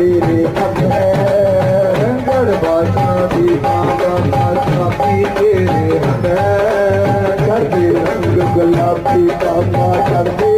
ਤੇਰੇ ਹੱਥ ਮਾਤਾ ਪੀ ਤੇਰੇ ਕਰਦੇ ਰੰਗ ਗੁਲਾਬੀ ਦਾ ਮਾਤਾ ਕਰਦੇ